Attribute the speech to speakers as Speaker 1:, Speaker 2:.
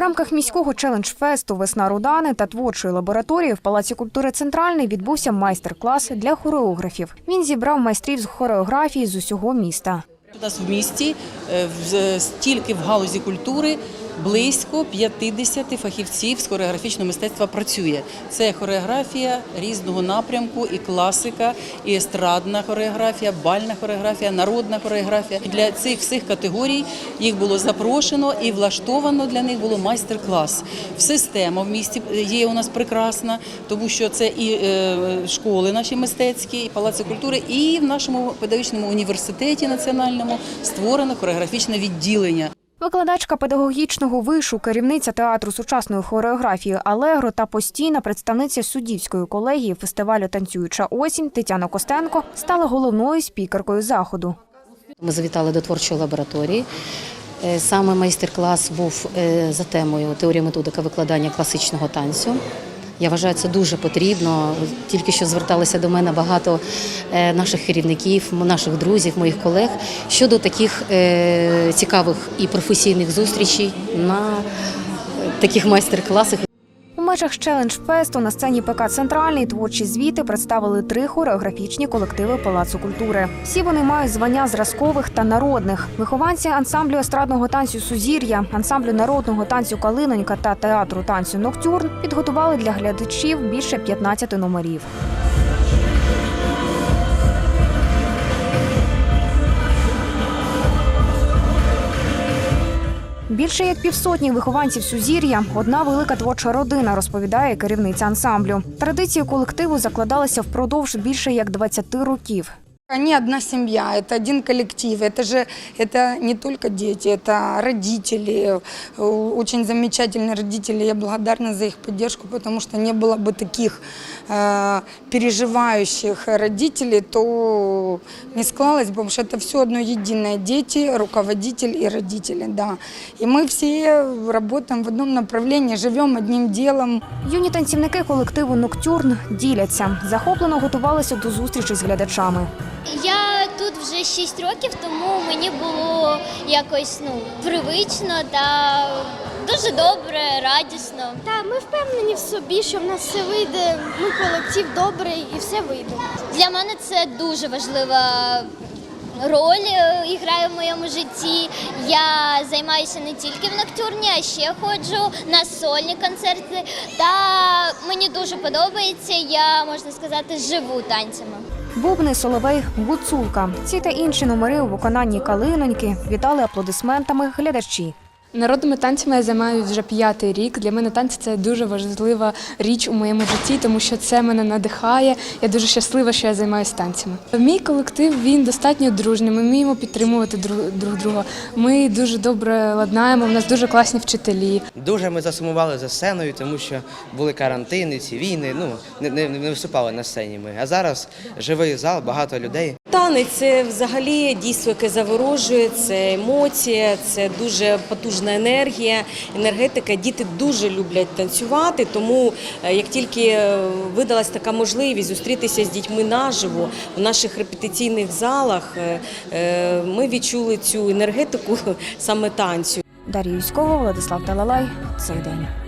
Speaker 1: рамках міського челендж-фесту Весна Рудани та творчої лабораторії в Палаці культури Центральний відбувся майстер-клас для хореографів. Він зібрав майстрів з хореографії з усього міста.
Speaker 2: У нас в місті е, стільки в галузі культури близько 50 фахівців з хореографічного мистецтва працює. Це хореографія різного напрямку, і класика, і естрадна хореографія, бальна хореографія, народна хореографія. Для цих всіх категорій їх було запрошено і влаштовано для них було майстер-клас. Система в місті є у нас прекрасна, тому що це і е, школи наші мистецькі, і палаци культури, і в нашому педагогічному університеті національному створено хореографічне відділення.
Speaker 1: Викладачка педагогічного вишу, керівниця театру сучасної хореографії Алегро та постійна представниця суддівської колегії фестивалю Танцююча осінь Тетяна Костенко стала головною спікеркою заходу.
Speaker 3: Ми завітали до творчої лабораторії. Е, Саме майстер-клас був е, за темою теорія методика викладання класичного танцю. Я вважаю, це дуже потрібно. Тільки що зверталися до мене багато е, наших керівників, наших друзів, моїх колег щодо таких е, цікавих і професійних зустрічей на е, таких майстер-класах.
Speaker 1: Межах челендж-фесту на сцені ПК Центральний творчі звіти представили три хореографічні колективи Палацу культури. Всі вони мають звання зразкових та народних. Вихованці ансамблю естрадного танцю Сузір'я, ансамблю народного танцю Калинонька та театру танцю Ноктюрн підготували для глядачів більше 15 номерів. Більше як півсотні вихованців Сузір'я одна велика творча родина, розповідає керівниця ансамблю. Традиції колективу закладалися впродовж більше як 20 років.
Speaker 4: Они одна семья, это один коллектив. Это же это не только дети, это родители, э, очень замечательные родители. Я благодарна за их поддержку, потому что не было бы таких э, переживающих родителей, то не склалось бы, потому что это все одно единое. Дети, руководитель и родители, да. И мы все работаем в одном направлении, живем одним делом.
Speaker 1: Юні танцівники колективу Ноктюрн діляться. Захоплено готувалися до зустрічі з глядачами.
Speaker 5: Я тут вже 6 років, тому мені було якось ну привично та дуже добре, радісно.
Speaker 6: Та ми впевнені в собі, що в нас все вийде. Ми колектив добрий і все вийде.
Speaker 5: Для мене це дуже важлива роль е, і грає в моєму житті. Я займаюся не тільки в ноктюрні, а ще ходжу на сольні концерти. Та мені дуже подобається. Я можна сказати, живу танцями.
Speaker 1: Бубни, соловей, гуцулка. Ці та інші номери у виконанні калиноньки вітали аплодисментами глядачі.
Speaker 7: Народними танцями я займаюся вже п'ятий рік. Для мене танці це дуже важлива річ у моєму житті, тому що це мене надихає. Я дуже щаслива, що я займаюся танцями. Мій колектив він достатньо дружний. Ми вміємо підтримувати друг, друг друга. Ми дуже добре ладнаємо. У нас дуже класні вчителі.
Speaker 8: Дуже ми засумували за сценою, тому що були карантини, ці війни. Ну не, не, не виступали на сцені. Ми а зараз живий зал, багато людей.
Speaker 9: Танець це взагалі дійство, яке заворожує, це емоція, це дуже потужна енергія, енергетика. Діти дуже люблять танцювати, тому е, як тільки е, видалась така можливість зустрітися з дітьми наживо в наших репетиційних залах, е, ми відчули цю енергетику саме танцю.
Speaker 1: Дар'я Юськова, Владислав Талалай. Цей день.